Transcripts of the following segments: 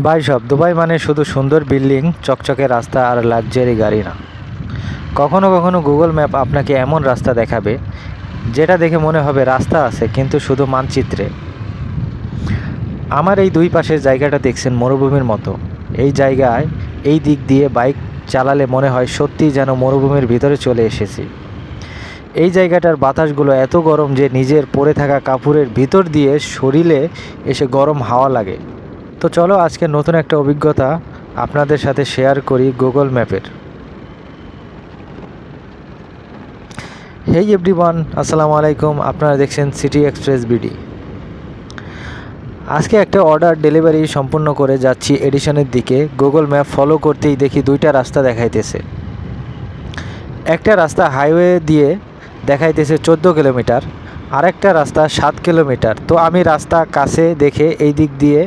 ভাই, সব দুবাই মানে শুধু সুন্দর বিল্ডিং, চকচকে রাস্তা আর লাক্সারি গাড়ি না। কখনো কখনো গুগল ম্যাপ আপনাকে এমন রাস্তা দেখাবে, যেটা দেখে মনে হবে রাস্তা আছে, কিন্তু শুধু মানচিত্রে। আমার এই দুই পাশের জায়গাটা দেখছেন মরুভূমির মতো। এই জায়গায়, এই দিক দিয়ে বাইক চালালে মনে হয় সত্যিই যেন মরুভূমির ভিতরে চলে এসেছি। এই জায়গাটার বাতাসগুলো এত গরম যে নিজের পরে থাকা কাপড়ের ভিতর দিয়ে শরীরে এসে গরম হাওয়া লাগে। তো চলো আজকে নতুন একটা অভিজ্ঞতা আপনাদের সাথে শেয়ার করি গুগল ম্যাপের হেই এভরিওয়ান আসসালামু আলাইকুম। আপনারা দেখছেন সিটি এক্সপ্রেস বিডি আজকে একটা অর্ডার ডেলিভারি সম্পূর্ণ করে যাচ্ছি এডিশনের দিকে। গুগল ম্যাপ ফলো করতেই দেখি দুইটা রাস্তা দেখাইতেছে। একটা রাস্তা হাইওয়ে দিয়ে দেখাইতেছে চোদ্দ কিলোমিটার, আরেকটা রাস্তা সাত কিলোমিটার। তো আমি রাস্তা কাছে দেখে এই দিক দিয়ে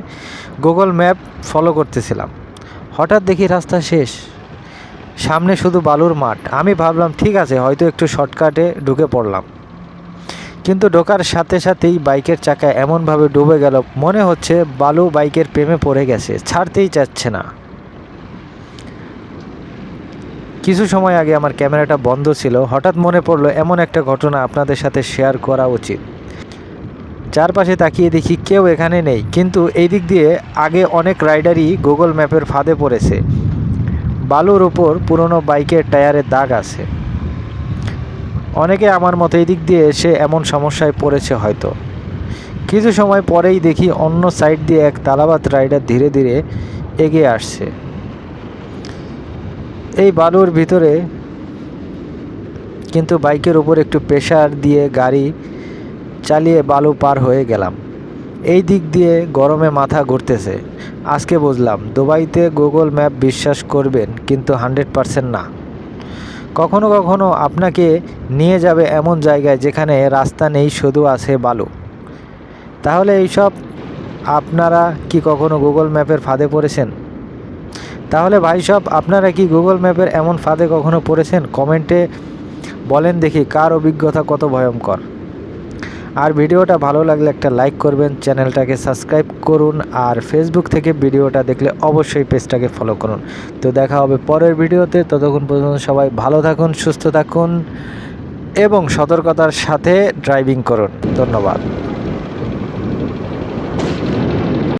গুগল ম্যাপ ফলো করতেছিলাম। হঠাৎ দেখি রাস্তা শেষ। সামনে শুধু বালুর মাঠ। আমি ভাবলাম, ঠিক আছে, হয়তো একটু শর্টকাটে ঢুকে পড়লাম। কিন্তু ঢোকার সাথে সাথেই বাইকের চাকা এমনভাবে ডুবে গেল, মনে হচ্ছে বালু বাইকের প্রেমে পড়ে গেছে, ছাড়তেই চাচ্ছে না। কিছু সময় আগে আমার ক্যামেরাটা বন্ধ ছিল। হঠাৎ মনে পড়ল, এমন একটা ঘটনা আপনাদের সাথে শেয়ার করা উচিত। চারপাশে তাকিয়ে দেখি কেউ এখানে নেই। কিন্তু এই দিক দিয়ে আগে অনেক রাইডারই গুগল ম্যাপের ফাঁদে পড়েছে। বালুর উপর পুরনো বাইকের টায়ারের দাগ আছে। অনেকে আমার মতো এই দিক দিয়ে এসে এমন সমস্যায় পড়েছে হয়তো। কিছু সময় পরেই দেখি অন্য সাইড দিয়ে এক তালাবাত রাইডার ধীরে ধীরে এগিয়ে আসছে। এই বালুর ভিতরে কিন্তু বাইকের উপর একটু প্রেশার দিয়ে গাড়ি চালিয়ে বালু পার হয়ে গেলাম। এই দিক দিয়ে গরমে মাথা ঘুরতেছে। আজকে বুঝলাম, দুবাইতে গুগল ম্যাপ বিশ্বাস করবেন, কিন্তু হান্ড্রেড পারসেন্ট না। কখনো কখনো আপনাকে নিয়ে যাবে এমন জায়গায় যেখানে রাস্তা নেই, শুধু আছে বালু। তাহলে এইসব আপনারা কি কখনো গুগল ম্যাপের ফাঁদে পড়েছেন? তাহলে ভাই সব, আপনারা কি গুগল ম্যাপের এমন ফাঁদে কখনো পড়েছেন? কমেন্টে বলেন দেখি, কার অভিজ্ঞতা কত ভয়ঙ্কর। আর ভিডিওটা ভালো লাগলে একটা লাইক করবেন, চ্যানেলটাকে সাবস্ক্রাইব করুন, আর ফেসবুক থেকে ভিডিওটা দেখলে অবশ্যই পেজটাকে ফলো করুন। তো দেখা হবে পরের ভিডিওতে, ততক্ষণ পর্যন্ত সবাই ভালো থাকুন, সুস্থ থাকুন, এবং সতর্কতার সাথে ড্রাইভিং করুন। ধন্যবাদ।